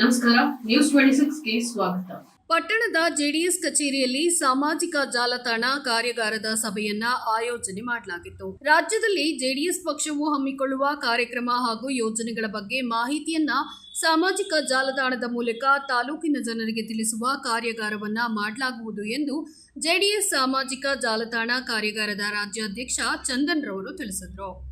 ನಮಸ್ಕಾರ news twenty ಸಿಕ್ಸ್ಗೆ ಸ್ವಾಗತ. ಪಟ್ಟಣದ ಜೆಡಿಎಸ್ ಕಚೇರಿಯಲ್ಲಿ ಸಾಮಾಜಿಕ ಜಾಲತಾಣ ಕಾರ್ಯಾಗಾರದ ಸಭೆಯನ್ನ ಆಯೋಜನೆ ಮಾಡಲಾಗಿತ್ತು. ರಾಜ್ಯದಲ್ಲಿ ಜೆಡಿಎಸ್ ಪಕ್ಷವು ಹಮ್ಮಿಕೊಳ್ಳುವ ಕಾರ್ಯಕ್ರಮ ಹಾಗೂ ಯೋಜನೆಗಳ ಬಗ್ಗೆ ಮಾಹಿತಿಯನ್ನ ಸಾಮಾಜಿಕ ಜಾಲತಾಣದ ಮೂಲಕ ತಾಲೂಕಿನ ಜನರಿಗೆ ತಿಳಿಸುವ ಕಾರ್ಯಾಗಾರವನ್ನ ಮಾಡಲಾಗುವುದು ಎಂದು ಜೆಡಿಎಸ್ ಸಾಮಾಜಿಕ ಜಾಲತಾಣ ಕಾರ್ಯಾಗಾರದ ರಾಜ್ಯಾಧ್ಯಕ್ಷ ಚಂದನ್ ರವರು ತಿಳಿಸಿದರು.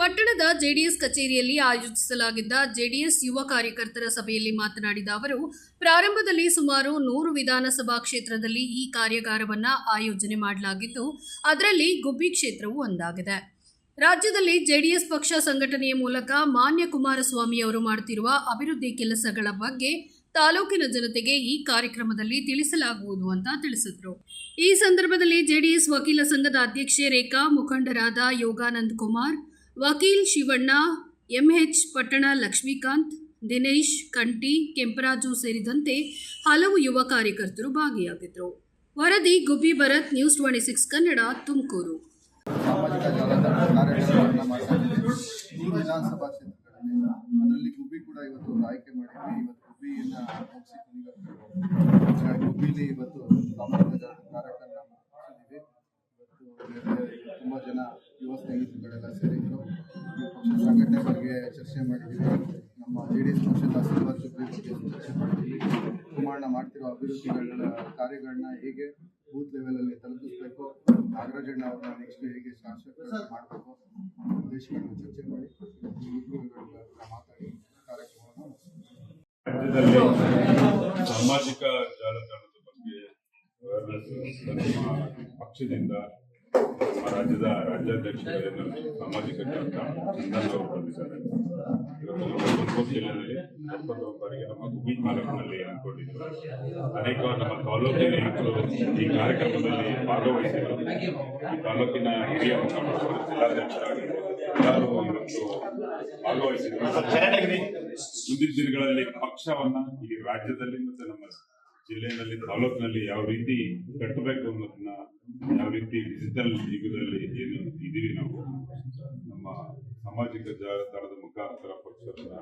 ಪಟ್ಟಣದ ಜೆಡಿಎಸ್ ಕಚೇರಿಯಲ್ಲಿ ಆಯೋಜಿಸಲಾಗಿದ್ದ ಜೆಡಿಎಸ್ ಯುವ ಕಾರ್ಯಕರ್ತರ ಸಭೆಯಲ್ಲಿ ಮಾತನಾಡಿದ ಅವರು, ಪ್ರಾರಂಭದಲ್ಲಿ ಸುಮಾರು ನೂರು ವಿಧಾನಸಭಾ ಕ್ಷೇತ್ರದಲ್ಲಿ ಈ ಕಾರ್ಯಾಗಾರವನ್ನು ಆಯೋಜನೆ ಮಾಡಲಾಗಿದ್ದು ಅದರಲ್ಲಿ ಗುಬ್ಬಿ ಕ್ಷೇತ್ರವು ಒಂದಾಗಿದೆ. ರಾಜ್ಯದಲ್ಲಿ ಜೆಡಿಎಸ್ ಪಕ್ಷ ಸಂಘಟನೆಯ ಮೂಲಕ ಮಾನ್ಯ ಕುಮಾರಸ್ವಾಮಿ ಅವರು ಮಾಡುತ್ತಿರುವ ಅಭಿವೃದ್ಧಿ ಕೆಲಸಗಳ ಬಗ್ಗೆ ತಾಲೂಕಿನ ಜನತೆಗೆ ಈ ಕಾರ್ಯಕ್ರಮದಲ್ಲಿ ತಿಳಿಸಲಾಗುವುದು ಅಂತ ತಿಳಿಸಿದರು. ಈ ಸಂದರ್ಭದಲ್ಲಿ ಜೆಡಿಎಸ್ ವಕೀಲ ಸಂಘದ ಅಧ್ಯಕ್ಷೆ ರೇಖಾ, ಮುಖಂಡರಾದ ಯೋಗಾನಂದ್ ಕುಮಾರ್ ವಕೀಲ್ ಶಿವಣ್ಣ, ಎಂಎಚ್ ಪಟ್ಟಣ ಲಕ್ಷ್ಮೀಕಾಂತ್, ದಿನೇಶ್ ಕಂಟಿ, ಕೆಂಪರಾಜು ಸೇರಿದಂತೆ ಹಲವು ಯುವ ಕಾರ್ಯಕರ್ತರು ಭಾಗಿಯಾಗಿದ್ದರು. ವರದಿ Gubbi Bharath, news twenty six Kannada, Tumakuru. ಸಾಮಾಜಿಕ ಈ ವಿಧಾನಸಭಾ ಕ್ಷೇತ್ರಗಳಲ್ಲಿ ಅದರಲ್ಲಿ ಕೂಡ ಇವತ್ತು ಇವತ್ತು ಸಾಮಾಜಿಕ ಇವತ್ತು ತುಂಬ ಜನ ಯುವ ಪಕ್ಷ ಸಂಘಟನೆ ಬಗ್ಗೆ ಚರ್ಚೆ ಮಾಡಿದ್ದೀವಿ. ನಮ್ಮ ಜೆ ಡಿ ಎಸ್ ಪಕ್ಷದ ಸಿಲ್ವರ್ ಜುಬ್ಲಿ ಬಗ್ಗೆ ಚರ್ಚೆ ಮಾಡಿದ್ದೀವಿ. ಕುಮಾರಣ್ಣ ಮಾಡ್ತಿರೋ ಅಭಿವೃದ್ಧಿಗಳ ಕಾರ್ಯಗಳನ್ನ ಹೇಗೆ ಬೂತ್ ಲೆವೆಲಲ್ಲಿ ತಲುಪಿಸ್ಬೇಕು ನಾಗರಾಜಣ್ಣ ಅವ್ರನ್ನ ನೆಕ್ಸ್ಟ್ ಹೇಗೆ ಶಾಸಕ ಮಾಡಬೇಕು ಉದ್ದೇಶಗಳನ್ನ ಚರ್ಚೆ ಮಾಡಿ ಮಾತಾಡಿ ಕಾರ್ಯಕ್ರಮವನ್ನು ಸಾಮಾಜಿಕ ಜಾಲತಾಣದ ಬಗ್ಗೆ ಪಕ್ಷದಿಂದ ನಮ್ಮ ರಾಜ್ಯದ ರಾಜ್ಯಾಧ್ಯಕ್ಷರು ಸಾಮಾಜಿಕ ಜಾಲತಾಣ ಚಂದನ್ ಅವರು ಬಂದಿದ್ದಾರೆ ಇವತ್ತು ನಮ್ಮ ತುಮಕೂರು ಜಿಲ್ಲೆಯಲ್ಲಿ ಇಪ್ಪತ್ತೊಂದು ಬಾರಿಗೆ ನಮ್ಮ ಗುಬ್ಬಿ ತಾಲೂಕಿನಲ್ಲಿ ಅನ್ಕೊಂಡಿದ್ರು ಅನೇಕ ನಮ್ಮ ತಾಲೂಕಿನ ಯುವಕರು ಈ ಕಾರ್ಯಕ್ರಮದಲ್ಲಿ ಭಾಗವಹಿಸಿದರು ಈ ತಾಲೂಕಿನ ಹಿರಿಯ ಮುಖಂಡರು ಜಿಲ್ಲಾಧ್ಯಕ್ಷರಾಗಿರ್ಬೋದು ಎಲ್ಲರೂ ಇವತ್ತು ಭಾಗವಹಿಸಿದ್ರು ಮುಂದಿನ ದಿನಗಳಲ್ಲಿ ಪಕ್ಷವನ್ನ ಈ ರಾಜ್ಯದಲ್ಲಿ ಮತ್ತೆ ನಮ್ಮ ಜಿಲ್ಲೆಯಲ್ಲಿ ತಾಲೂಕಿನಲ್ಲಿ ಯಾವ ರೀತಿ ಕಟ್ಟಬೇಕು ಅನ್ನೋದನ್ನ ಯಾವ ರೀತಿ ಡಿಜಿಟಲ್ ಯುಗದಲ್ಲಿ ಏನು ಇದೀವಿ ನಾವು, ನಮ್ಮ ಸಾಮಾಜಿಕ ಜಾಲತಾಣದ ಮುಖಾಂತರ ಪಕ್ಷವನ್ನ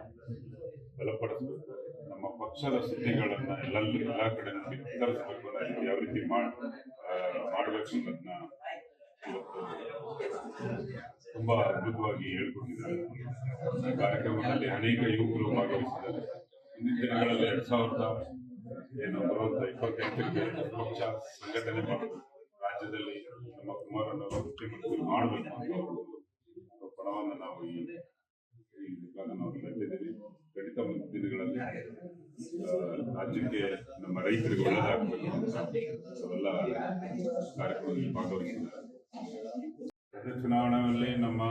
ಬಲಪಡಿಸಬೇಕು, ನಮ್ಮ ಪಕ್ಷದ ಸುದ್ದಿಗಳನ್ನ ಎಲ್ಲ ಎಲ್ಲಾ ಕಡೆ ವಿಸ್ತರಿಸಬೇಕು ಅನ್ನೋದನ್ನ ಯಾವ ರೀತಿ ಮಾಡಬೇಕು ಅನ್ನೋದನ್ನ ತುಂಬಾ ಅದ್ಭುತವಾಗಿ ಹೇಳ್ಕೊಟ್ಟಿದ್ದಾರೆ. ಕಾರ್ಯಕ್ರಮದಲ್ಲಿ ಅನೇಕ ಯುವಕರು ಭಾಗವಹಿಸಿದ್ದಾರೆ. ದಿನಗಳಲ್ಲಿ ಎರಡ್ ಸಾವಿರದ ಏನು ಬರುವಂತ ಇಪ್ಪತ್ತೆಂಟಕ್ಕೆ ಪಕ್ಷ ಸಂಘಟನೆ ರಾಜ್ಯದಲ್ಲಿ ನಮ್ಮ ಕುಮಾರಣ್ಣವರು ಮುಖ್ಯಮಂತ್ರಿ ಮಾಡಬೇಕು ಪಣವನ್ನು ನಾವು ಈ ಖಂಡಿತ ಮುಂದಿನ ದಿನಗಳಲ್ಲಿ ರಾಜ್ಯಕ್ಕೆ ನಮ್ಮ ರೈತರಿಗೆ ಒಳ್ಳೆಯದಾಗಬೇಕು ಅಂತ ಅವೆಲ್ಲ ಕಾರ್ಯಕ್ರಮದಲ್ಲಿ ಭಾಗವಹಿಸಿದ್ದಾರೆ. ಚುನಾವಣೆಯಲ್ಲಿ ನಮ್ಮ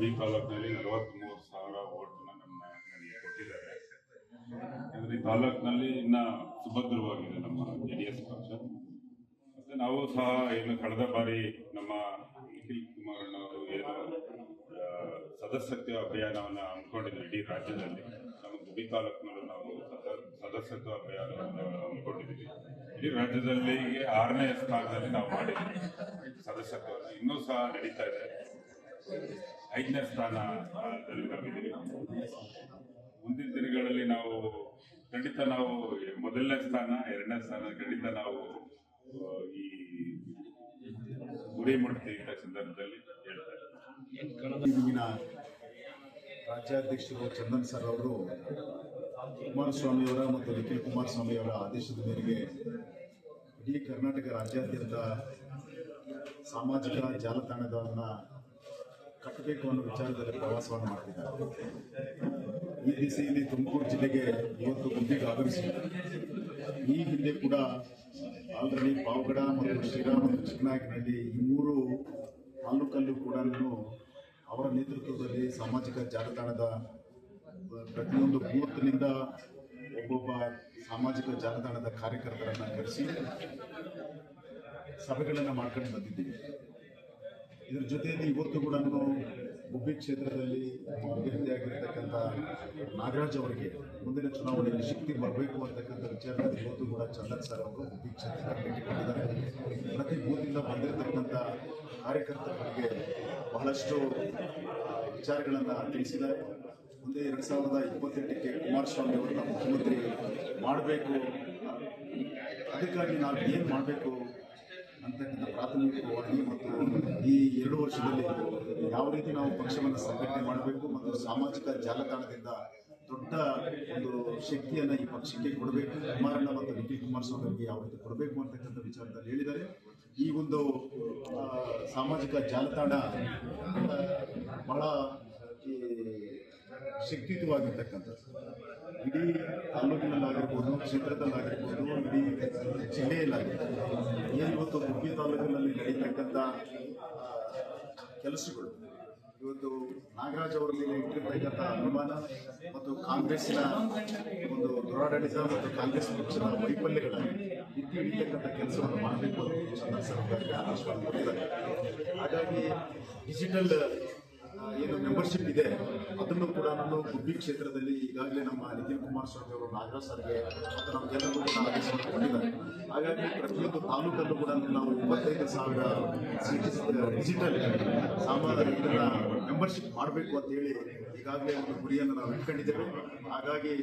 ಈ ತಾಲೂಕಿನಲ್ಲಿ ನಲವತ್ಮೂರು ಯಾಕಂದ್ರೆ ತಾಲೂಕಿನಲ್ಲಿ ಇನ್ನ ಸುಭದ್ರವಾಗಿದೆ ನಮ್ಮ ಜೆ ಡಿ ಎಸ್ ಪಕ್ಷ. ಮತ್ತೆ ನಾವು ಸಹ ಏನು ಕಳೆದ ಬಾರಿ ನಮ್ಮ ನಿಖಿಲ್ ಕುಮಾರಣ್ಣವರು ಏನು ಸದಸ್ಯತ್ವ ಅಭಿಯಾನವನ್ನ ಹಮ್ಮಿಕೊಂಡಿದ್ವಿ ಇಡೀ ರಾಜ್ಯದಲ್ಲಿ, ನಮ್ಮ ಗುಬ್ಬಿ ತಾಲೂಕಿನಲ್ಲೂ ನಾವು ಸದ- ಸದಸ್ಯತ್ವ ಅಭಿಯಾನವನ್ನು ಹಮ್ಮಿಕೊಂಡಿದ್ದೀವಿ. ಇಡೀ ರಾಜ್ಯದಲ್ಲಿ ಆರನೇ ಸ್ಥಾನದಲ್ಲಿ ನಾವು ಮಾಡಿದ್ದೀವಿ ಸದಸ್ಯತ್ವ ಇನ್ನೂ ಸಹ ನಡೀತಾ ಇದೆ. ಐದನೇ ಸ್ಥಾನದಲ್ಲಿ ನಾವಿದ್ದೀವಿ ಮುಂದಿನ ದಿನಗಳಲ್ಲಿ ನಾವು ಖಂಡಿತ ನಾವು ಮೊದಲನೇ ಸ್ಥಾನ, ಎರಡನೇ ಸ್ಥಾನ, ಖಂಡಿತ ನಾವು ಈ ಗುರಿ ಮುಟ್ತೀವಿ ಇಂಥ ಸಂದರ್ಭದಲ್ಲಿ ರಾಜ್ಯಾಧ್ಯಕ್ಷರು ಚಂದನ್ ಸರ್ ಅವರು ಕುಮಾರಸ್ವಾಮಿಯವರ ಮತ್ತು ನಿಖಿಲ್ ಕುಮಾರಸ್ವಾಮಿಯವರ ಆದೇಶದ ಮೇರೆಗೆ ಇಡೀ ಕರ್ನಾಟಕ ರಾಜ್ಯಾದ್ಯಂತ ಸಾಮಾಜಿಕ ಜಾಲತಾಣಗಳನ್ನು ಕಟ್ಟಬೇಕು ಅನ್ನೋ ವಿಚಾರದಲ್ಲಿ ಪ್ರವಾಸವನ್ನು ಮಾಡ್ತಿದ್ದಾರೆ. ಈ ದಿಸೆಯಲ್ಲಿ ತುಮಕೂರು ಜಿಲ್ಲೆಗೆ ಇವತ್ತು ಗುಂಪಿಗೆ ಆಗಮಿಸಿದ್ದಾರೆ ಈ ಹಿಂದೆ ಕೂಡ ಆಲ್ರೆಡಿ ಪಾವಗಡ ಮತ್ತು ಶ್ರೀರಾಮ ಮತ್ತು ಚಿಕ್ಕನಾಯಕನಹಳ್ಳಿ ಈ ಮೂರು ತಾಲೂಕಲ್ಲೂ ಕೂಡ ಅವರ ನೇತೃತ್ವದಲ್ಲಿ ಸಾಮಾಜಿಕ ಜಾಲತಾಣದ ಪ್ರತಿಯೊಂದು ಬೂತ್ನಿಂದ ಒಬ್ಬೊಬ್ಬ ಸಾಮಾಜಿಕ ಜಾಲತಾಣದ ಕಾರ್ಯಕರ್ತರನ್ನು ಕರೆಸಿ ಸಭೆಗಳನ್ನು ಮಾಡ್ಕೊಂಡು ಬಂದಿದ್ದೀವಿ. ಇದರ ಜೊತೆಯಲ್ಲಿ ಇವತ್ತು ಕೂಡ ಗುಬ್ಬಿ ಕ್ಷೇತ್ರದಲ್ಲಿ ಅಭ್ಯರ್ಥಿಯಾಗಿರ್ತಕ್ಕಂಥ ನಾಗರಾಜ್ ಅವರಿಗೆ ಮುಂದಿನ ಚುನಾವಣೆಯಲ್ಲಿ ಶಕ್ತಿ ಬರಬೇಕು ಅಂತಕ್ಕಂಥ ವಿಚಾರದಲ್ಲಿ ಇವತ್ತು ಕೂಡ ಚಂದನ್ ಸರ್ ಅವರು ಗುಬ್ಬಿ ಕ್ಷೇತ್ರಕ್ಕೆ ಪ್ರತಿ ಬೂತಿಂದ ಬಂದಿರತಕ್ಕಂಥ ಕಾರ್ಯಕರ್ತರಿಗೆ ಬಹಳಷ್ಟು ವಿಚಾರಗಳನ್ನು ತಿಳಿಸಿದ್ದಾರೆ. ಮುಂದೆ ಎರಡು ಸಾವಿರದ ಇಪ್ಪತ್ತೆಂಟಕ್ಕೆ ಕುಮಾರಸ್ವಾಮಿ ಅವರನ್ನ ಮುಖ್ಯಮಂತ್ರಿ ಮಾಡಬೇಕು. ಅದಕ್ಕಾಗಿ ನಾವು ಏನು ಮಾಡಬೇಕು ಅಂತಕ್ಕಂಥ ಪ್ರಾಥಮಿಕವಾಗಿ ಮತ್ತು ಈ ಎರಡು ವರ್ಷದಲ್ಲಿ ಯಾವ ರೀತಿ ನಾವು ಪಕ್ಷವನ್ನು ಸಂಘಟನೆ ಮಾಡಬೇಕು ಮತ್ತು ಸಾಮಾಜಿಕ ಜಾಲತಾಣದಿಂದ ದೊಡ್ಡ ಒಂದು ಶಕ್ತಿಯನ್ನು ಈ ಪಕ್ಷಕ್ಕೆ ಕೊಡಬೇಕು, ಕುಮಾರಣ್ಣ ಮತ್ತು ನಿಖಿಲ್ ಕುಮಾರಸ್ವಾಮಿ ಯಾವ ರೀತಿ ಕೊಡಬೇಕು ಅಂತಕ್ಕಂಥ ವಿಚಾರದಲ್ಲಿ ಹೇಳಿದ್ದಾರೆ. ಈ ಒಂದು ಸಾಮಾಜಿಕ ಜಾಲತಾಣ ಬಹಳ ಶಕ್ತಿಯುತವಾಗಿರ್ತಕ್ಕಂಥದ್ದು. ಇಡೀ ತಾಲೂಕಿನಲ್ಲಾಗಿರ್ಬೋದು, ಕ್ಷೇತ್ರದಲ್ಲಾಗಿರ್ಬೋದು, ಇಡೀ ಜಿಲ್ಲೆಯಲ್ಲಾಗಿರ್ಬೋದು ಏನು ಇವತ್ತು ಮುಖ್ಯ ತಾಲೂಕಿನಲ್ಲಿ ನಡೀತಕ್ಕಂಥ ಕೆಲಸಗಳು. ಇವತ್ತು ನಾಗರಾಜ್ ಅವರ ಮೇಲೆ ಇಟ್ಟಿರ್ತಕ್ಕಂಥ ಅನುಮಾನ ಮತ್ತು ಕಾಂಗ್ರೆಸ್ನ ಒಂದು ದುರಾಡಳಿತ ಮತ್ತು ಕಾಂಗ್ರೆಸ್ ಪಕ್ಷದ ವೈಫಲ್ಯಗಳನ್ನು ಇಟ್ಟು ಕೆಲಸವನ್ನು ಮಾಡಬೇಕು ಅಂತ ಸರ್ಕಾರಕ್ಕೆ ಆಶ್ವಾಸ ಕೊಟ್ಟಿದ್ದಾರೆ. ಹಾಗಾಗಿ ಡಿಜಿಟಲ್ ಏನು ಮೆಂಬರ್ಶಿಪ್ ಇದೆ, ಅದನ್ನು ಕೂಡ ನಾನು ಗುಬ್ಬಿ ಕ್ಷೇತ್ರದಲ್ಲಿ ಈಗಾಗಲೇ ನಮ್ಮ ನಿಖಿಲ್ ಕುಮಾರಸ್ವಾಮಿ ಅವರು, ನಾಗರಾಜ್ ಸರ್ಗೆ ಮತ್ತು ನಮಗೆಲ್ಲರಿಗೂ ಕೂಡ ಆದೇಶವನ್ನು ಹಾಗಾಗಿ ಪ್ರತಿಯೊಂದು ತಾಲೂಕಲ್ಲೂ ಕೂಡ ನಾವು ಇಪ್ಪತ್ತೈದು ಸಾವಿರ ಡಿಜಿಟಲ್ ಸಾಮಾನ್ಯ ಮೆಂಬರ್ಶಿಪ್ ಮಾಡಬೇಕು ಅಂತ ಹೇಳಿ ಈಗಾಗಲೇ ಒಂದು ಗುರಿಯನ್ನು ನಾವು ಇಟ್ಕೊಂಡಿದ್ದೇವೆ. ಹಾಗಾಗಿ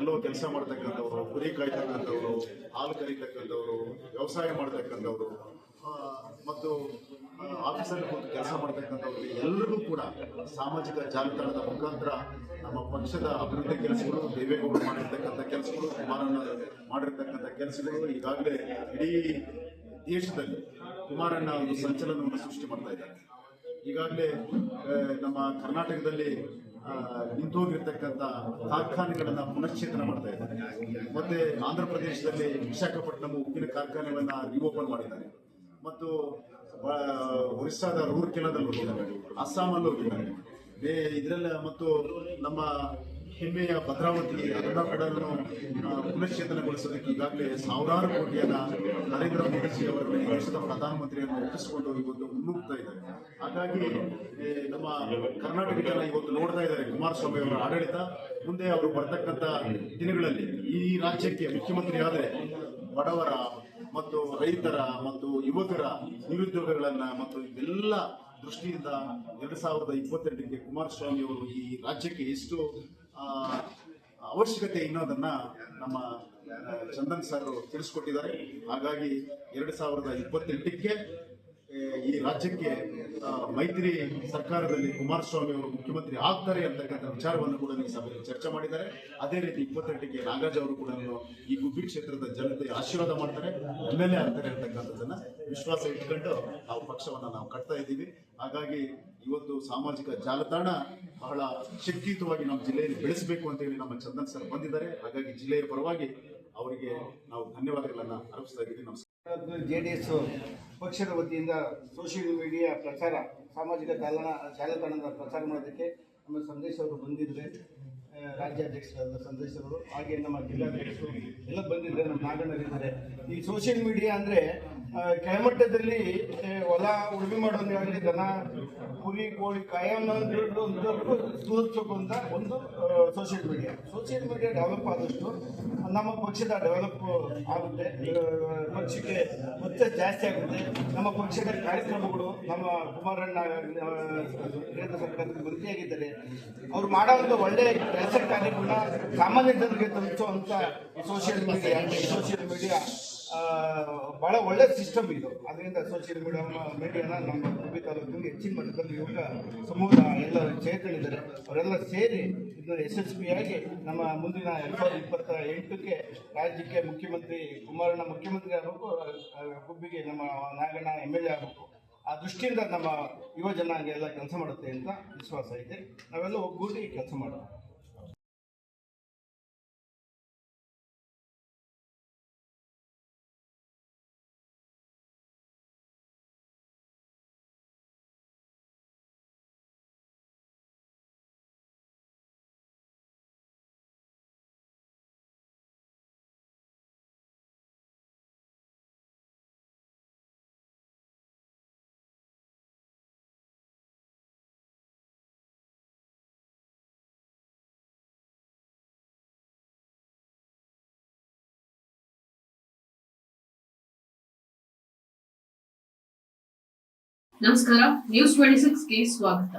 ಎಲ್ಲೋ ಕೆಲಸ ಮಾಡ್ತಕ್ಕಂಥವ್ರು, ಕುರಿ ಕಾಯ್ತಕ್ಕಂಥವ್ರು, ಹಾಲು ಕರಿತಕ್ಕಂಥವ್ರು, ವ್ಯವಸಾಯ ಮಾಡ್ತಕ್ಕಂಥವ್ರು ಮತ್ತು ಆಫೀಸಲ್ಲಿ ಕೂತು ಕೆಲಸ ಮಾಡ್ತಕ್ಕಂಥವ್ರಿಗೆ ಎಲ್ಲರಿಗೂ ಕೂಡ ಸಾಮಾಜಿಕ ಜಾಲತಾಣದ ಮುಖಾಂತರ ನಮ್ಮ ಪಕ್ಷದ ಅಭಿವೃದ್ಧಿ ಕೆಲಸಗಳು ದೇವೇಗೌಡರು ಮಾಡಿರ್ತಕ್ಕಂಥ ಕೆಲಸಗಳು, ಕುಮಾರಣ್ಣ ಮಾಡಿರ್ತಕ್ಕಂಥ ಕೆಲಸಗಳು ಈಗಾಗಲೇ ಇಡೀ ದೇಶದಲ್ಲಿ ಕುಮಾರಣ್ಣ ಒಂದು ಸಂಚಲನವನ್ನು ಸೃಷ್ಟಿ ಮಾಡ್ತಾ ಇದ್ದಾರೆ. ಈಗಾಗಲೇ ನಮ್ಮ ಕರ್ನಾಟಕದಲ್ಲಿ ನಿಂತೋಗಿರ್ತಕ್ಕಂಥ ಕಾರ್ಖಾನೆಗಳನ್ನು ಪುನಶ್ಚೇತನ ಮಾಡ್ತಾ ಇದ್ದಾರೆ. ಮತ್ತೆ ಆಂಧ್ರ ಪ್ರದೇಶದಲ್ಲಿ ವಿಶಾಖಪಟ್ಟಣಂ ಉಪ್ಪಿನ ಕಾರ್ಖಾನೆಗಳನ್ನು ರಿಓಪನ್ ಮಾಡಿದ್ದಾರೆ. ಮತ್ತು ಒರಿಸ್ಸಾದ ರೂರ್ಕೆಲಾದಲ್ಲಿ ಹೋಗಿದ್ದಾರೆ. ಅಸ್ಸಾಮಲ್ಲಿ ಹೋಗಿದ್ದಾರೆ. ಬೇ ಇದರಲ್ಲ ಮತ್ತು ನಮ್ಮ ಹೆಮ್ಮೆಯ ಭದ್ರಾವತಿ ಅದನ್ನ ಕೂಡ ಆ, ಪುನಶ್ಚೇತನಗೊಳಿಸೋದಕ್ಕೆ ಈಗಾಗಲೇ ಸಾವಿರಾರು ಕೋಟಿಯನ್ನ ನರೇಂದ್ರ ಮೋದಿಜಿ ಅವರು ದೇಶದ ಪ್ರಧಾನಮಂತ್ರಿಯನ್ನು ಒಪ್ಪಿಸಿಕೊಂಡು ಇವತ್ತು ಮುನ್ನುಗ್ತಾ ಇದ್ದಾರೆ. ಹಾಗಾಗಿ ನಮ್ಮ ಕರ್ನಾಟಕ ಜನ ಇವತ್ತು ನೋಡ್ತಾ ಇದ್ದಾರೆ ಕುಮಾರಸ್ವಾಮಿ ಅವರ ಆಡಳಿತ. ಮುಂದೆ ಅವರು ಬರ್ತಕ್ಕಂಥ ದಿನಗಳಲ್ಲಿ ಈ ರಾಜ್ಯಕ್ಕೆ ಮುಖ್ಯಮಂತ್ರಿ ಆದರೆ ಬಡವರ ಮತ್ತು ರೈತರ ಮತ್ತು ಯುವಕರ ನಿರುದ್ಯೋಗಗಳನ್ನ ಮತ್ತು ಇವೆಲ್ಲ ದೃಷ್ಟಿಯಿಂದ ಎರಡ್ ಸಾವಿರದ ಇಪ್ಪತ್ತೆಂಟಕ್ಕೆ ಕುಮಾರಸ್ವಾಮಿ ಅವರು ಈ ರಾಜ್ಯಕ್ಕೆ ಎಷ್ಟು ಅವಶ್ಯಕತೆ ಇನ್ನೋದನ್ನ ನಮ್ಮ ಚಂದನ್ ಸರ್ ತಿಳಿಸ್ಕೊಟ್ಟಿದ್ದಾರೆ. ಹಾಗಾಗಿ ಎರಡು ಸಾವಿರದ ಇಪ್ಪತ್ತೆಂಟಕ್ಕೆ ಈ ರಾಜ್ಯಕ್ಕೆ ಮೈತ್ರಿ ಸರ್ಕಾರದಲ್ಲಿ ಕುಮಾರಸ್ವಾಮಿ ಅವರು ಮುಖ್ಯಮಂತ್ರಿ ಆಗ್ತಾರೆ ಅಂತಕ್ಕಂಥ ವಿಚಾರವನ್ನು ಕೂಡ ಈ ಸಭೆಯಲ್ಲಿ ಚರ್ಚೆ ಮಾಡಿದ್ದಾರೆ. ಅದೇ ರೀತಿ ಇಪ್ಪತ್ತೆಂಟಕ್ಕೆ ನಾಗರಾಜ್ ಅವರು ಕೂಡ ಈ ಗುಬ್ಬಿ ಕ್ಷೇತ್ರದ ಜನತೆ ಆಶೀರ್ವಾದ ಮಾಡ್ತಾರೆ. ಎಂ ಎಲ್ ಎ ಆಗ್ತಾರೆ ಅಂತಕ್ಕಂಥದ್ದನ್ನ ವಿಶ್ವಾಸ ಇಟ್ಕೊಂಡು ನಾವು ಪಕ್ಷವನ್ನು ನಾವು ಕಟ್ತಾ ಇದ್ದೀವಿ. ಹಾಗಾಗಿ ಇವತ್ತು ಸಾಮಾಜಿಕ ಜಾಲತಾಣ ಬಹಳ ಶಕ್ತಿಯುತವಾಗಿ ನಮ್ಮ ಜಿಲ್ಲೆಯಲ್ಲಿ ಬೆಳೆಸಬೇಕು ಅಂತ ಹೇಳಿ ನಮ್ಮ ಚಂದನ್ ಸರ್ ಬಂದಿದ್ದಾರೆ. ಹಾಗಾಗಿ ಜಿಲ್ಲೆಯ ಪರವಾಗಿ ಅವರಿಗೆ ನಾವು ಧನ್ಯವಾದಗಳನ್ನು ಅರ್ಪಿಸ್ತಾ ಇದ್ದೀವಿ. ನಮಸ್ಕಾರ. ಜೆ ಡಿ ಎಸ್ ಪಕ್ಷದ ವತಿಯಿಂದ ಸೋಷಿಯಲ್ ಮೀಡಿಯಾ ಪ್ರಚಾರ ಸಾಮಾಜಿಕ ಜಾಲತಾಣ ಜಾಲತಾಣದ ಪ್ರಚಾರ ಮಾಡೋದಕ್ಕೆ ನಮ್ಮ ಸಂದೇಶ್ ಅವರು ಬಂದಿದ್ದಾರೆ. ಆ, ರಾಜ್ಯಾಧ್ಯಕ್ಷರಾದ ಸಂದೇಶ್ ಹಾಗೆ ನಮ್ಮ ಜಿಲ್ಲಾಧ್ಯಕ್ಷರು ಎಲ್ಲ ಬಂದಿದ್ದಾರೆ ನಮ್ಮ ನಾಗಣ್ಣರಿದ್ದಾರೆ ಈ ಸೋಷಿಯಲ್ ಮೀಡಿಯಾ ಅಂದರೆ ಕೆಳಮಟ್ಟದಲ್ಲಿ ಹೊಲ ಉಳುಮೆ ಮಾಡೋದಾಗಲಿ ದನ, ಕುರಿ, ಕೋಳಿ ತೋರಿಸಬೇಕು ಅಂತ ಒಂದು social media social media develop ಆದಷ್ಟು ನಮ್ಮ ಪಕ್ಷದ ಡೆವಲಪ್ ಆಗುತ್ತೆ. ಪಕ್ಷಕ್ಕೆ ಮತ್ತೆ ಜಾಸ್ತಿ ಆಗುತ್ತೆ. ನಮ್ಮ ಪಕ್ಷದ ಕಾರ್ಯಕ್ರಮಗಳು, ನಮ್ಮ ಕುಮಾರಣ್ಣ ಕೇಂದ್ರ ಸರ್ಕಾರದ ಮಂತ್ರಿಯಾಗಿದ್ದಾರೆ ಅವ್ರು ಮಾಡೋಂಥ ಒಳ್ಳೆ ಕೆಲಸ ಕಾರ್ಯಗಳನ್ನ ಸಾಮಾನ್ಯ ಜನರಿಗೆ ತಲುಪಿಸುವಂತ ಸೋಷಿಯಲ್ ಮೀಡಿಯಾ ಸೋಷಿಯಲ್ ಮೀಡಿಯಾ ಬಹಳ ಒಳ್ಳೆ ಸಿಸ್ಟಮ್ ಇದು. ಅದರಿಂದ ಸೋಷಿಯಲ್ ಮೀಡಿಯಾ ಮೀಡಿಯಾನ ನಮ್ಮ ಹುಬ್ಬಳ್ಳಿ ತಾಲೂಕಿನಲ್ಲಿ ಹೆಚ್ಚಿನ ಮಟ್ಟದಲ್ಲಿ ಯುವಕ ಸಮೂಹ, ಎಲ್ಲ ಸೇರ್ಕೊಂಡಿದ್ದಾರೆ ಅವರೆಲ್ಲ ಸೇರಿ ಇದನ್ನ ಯಶಸ್ವಿಯಾಗಿ ನಮ್ಮ ಮುಂದಿನ ಎರಡ್ ಸಾವಿರದ ಇಪ್ಪತ್ತ ಎಂಟಕ್ಕೆ ರಾಜ್ಯಕ್ಕೆ ಮುಖ್ಯಮಂತ್ರಿ ಕುಮಾರಣ್ಣ ಮುಖ್ಯಮಂತ್ರಿ ಆಗಬೇಕು ಗುಬ್ಬಿಗೆ ನಮ್ಮ ನಾಗಣ್ಣ ಎಂ ಎಲ್ ಎ ಆಗಬೇಕು. ಆ ದೃಷ್ಟಿಯಿಂದ ನಮ್ಮ ಯುವ ಜನಾಂಗ ಎಲ್ಲ ಕೆಲಸ ಮಾಡುತ್ತೆ ಅಂತ ವಿಶ್ವಾಸ ಇದೆ. ನಾವೆಲ್ಲ ಒಗ್ಗೂಡಿ ಕೆಲಸ ಮಾಡೋಣ. ನಮಸ್ಕಾರ ನ್ಯೂಸ್ ಟ್ವೆಂಟಿ ಸಿಕ್ಸ್ಗೆ ಸ್ವಾಗತ.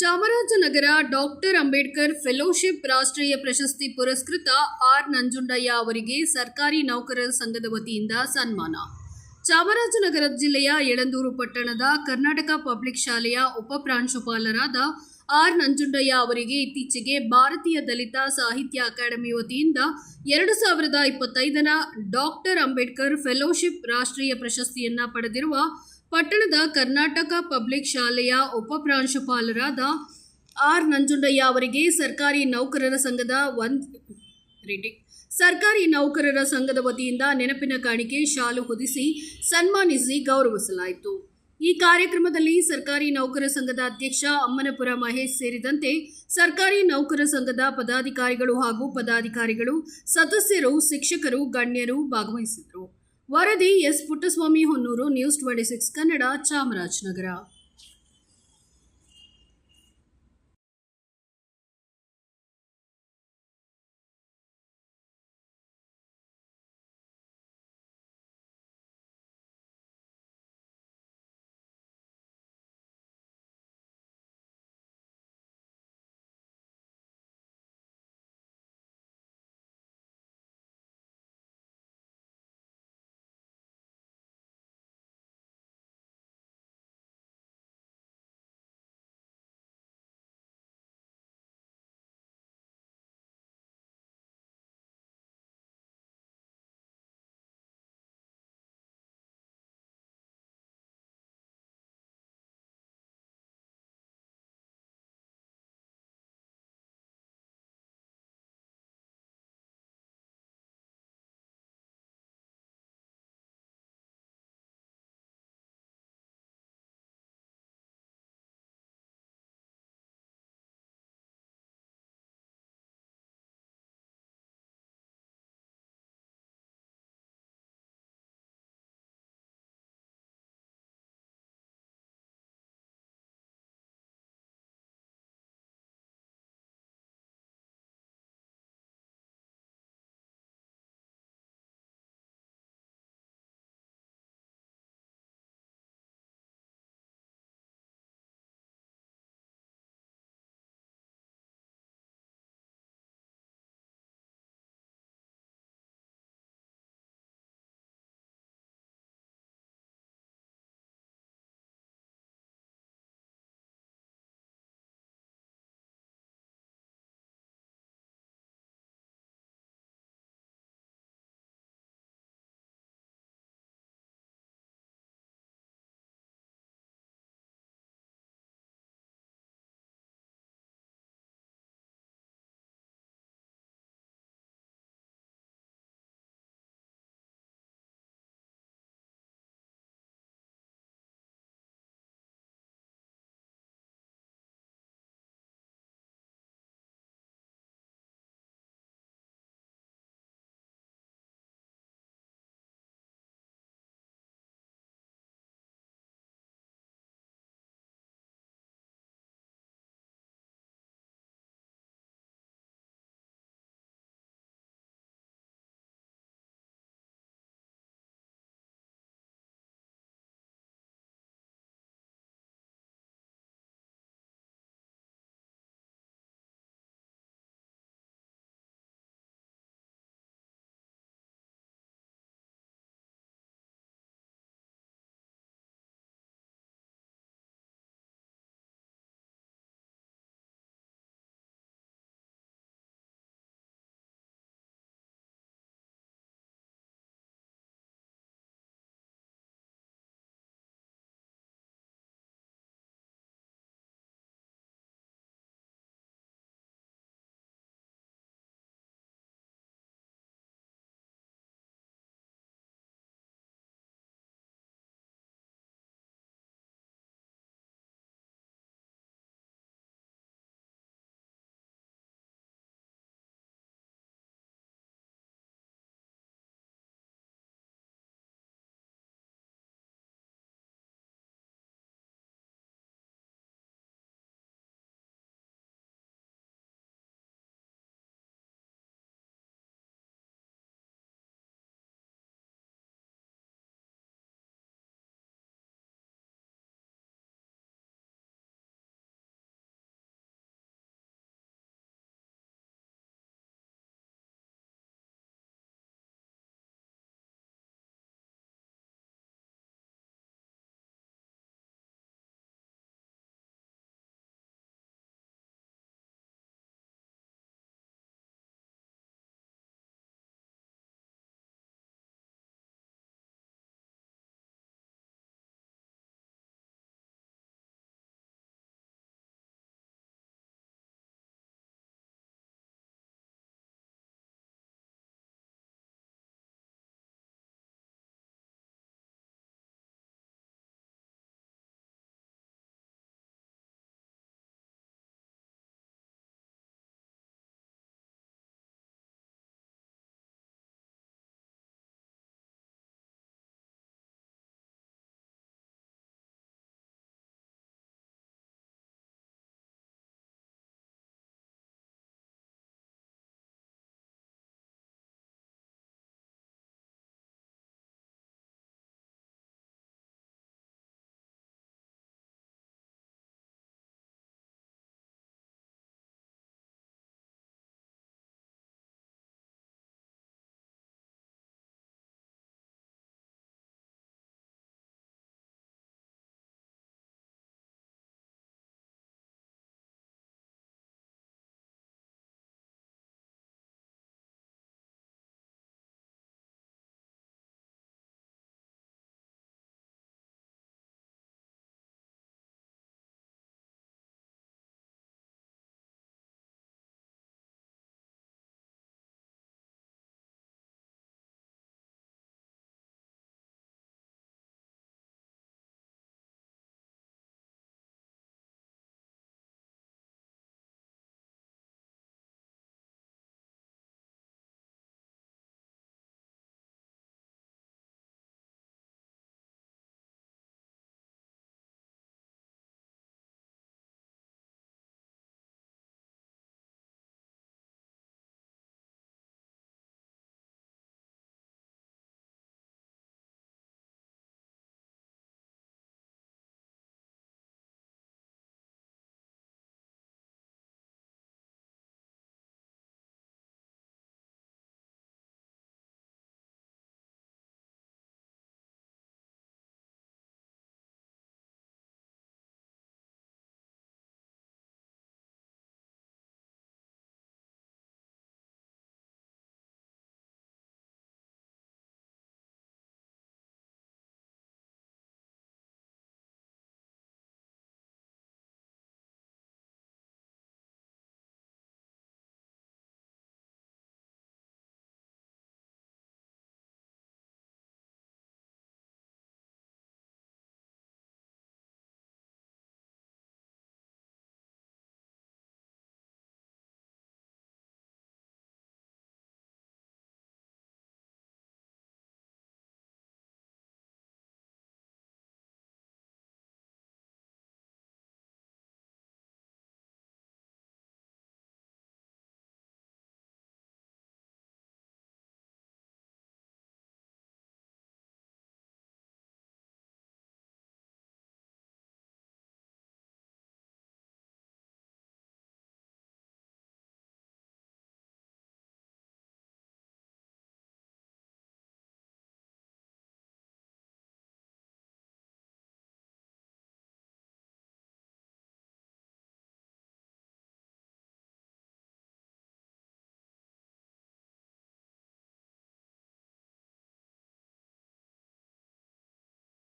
ಚಾಮರಾಜನಗರ ಡಾಕ್ಟರ್ ಅಂಬೇಡ್ಕರ್ ಫೆಲೋಶಿಪ್ ರಾಷ್ಟ್ರೀಯ ಪ್ರಶಸ್ತಿ ಪುರಸ್ಕೃತ ಆರ್ ನಂಜುಂಡಯ್ಯ ಅವರಿಗೆ ಸರ್ಕಾರಿ ನೌಕರರ ಸಂಘದ ವತಿಯಿಂದ ಸನ್ಮಾನ. ಚಾಮರಾಜನಗರ ಜಿಲ್ಲೆಯ ಯಳಂದೂರು ಪಟ್ಟಣದ ಕರ್ನಾಟಕ ಪಬ್ಲಿಕ್ ಶಾಲೆಯ ಉಪ ಪ್ರಾಂಶುಪಾಲರಾದ ಆರ್ ನಂಜುಂಡಯ್ಯ ಅವರಿಗೆ ಇತ್ತೀಚೆಗೆ ಭಾರತೀಯ ದಲಿತ ಸಾಹಿತ್ಯ ಅಕಾಡೆಮಿ ವತಿಯಿಂದ ಎರಡು ಸಾವಿರದ ಇಪ್ಪತ್ತೈದರ ಡಾಕ್ಟರ್ ಅಂಬೇಡ್ಕರ್ ಫೆಲೋಶಿಪ್ ರಾಷ್ಟ್ರೀಯ ಪ್ರಶಸ್ತಿಯನ್ನು ಪಡೆದಿರುವ ಪಟ್ಟಣದ ಕರ್ನಾಟಕ ಪಬ್ಲಿಕ್ ಶಾಲೆಯ ಉಪಪ್ರಾಂಶುಪಾಲರಾದ ಆರ್ ನಂಜುಂಡಯ್ಯ ಅವರಿಗೆ ಸರ್ಕಾರಿ ನೌಕರರ ಸಂಘದ ಒಂದ್ ಸರ್ಕಾರಿ ನೌಕರರ ಸಂಘದ ವತಿಯಿಂದ ನೆನಪಿನ ಕಾಣಿಕೆ ಶಾಲು ಹೊದಿಸಿ ಸನ್ಮಾನಿಸಿ ಗೌರವಿಸಲಾಯಿತು. ಈ ಕಾರ್ಯಕ್ರಮದಲ್ಲಿ ಸರ್ಕಾರಿ ನೌಕರ ಸಂಘದ ಅಧ್ಯಕ್ಷ ಅಮ್ಮನಪುರ ಮಹೇಶ್ ಸೇರಿದಂತೆ ಸರ್ಕಾರಿ ನೌಕರ ಸಂಘದ ಪದಾಧಿಕಾರಿಗಳು ಹಾಗೂ ಪದಾಧಿಕಾರಿಗಳು, ಸದಸ್ಯರು, ಶಿಕ್ಷಕರು, ಗಣ್ಯರು ಭಾಗವಹಿಸಿದರು ವರದಿ S Puttaswamy Honnur news twenty six Kannada Chamarajanagar.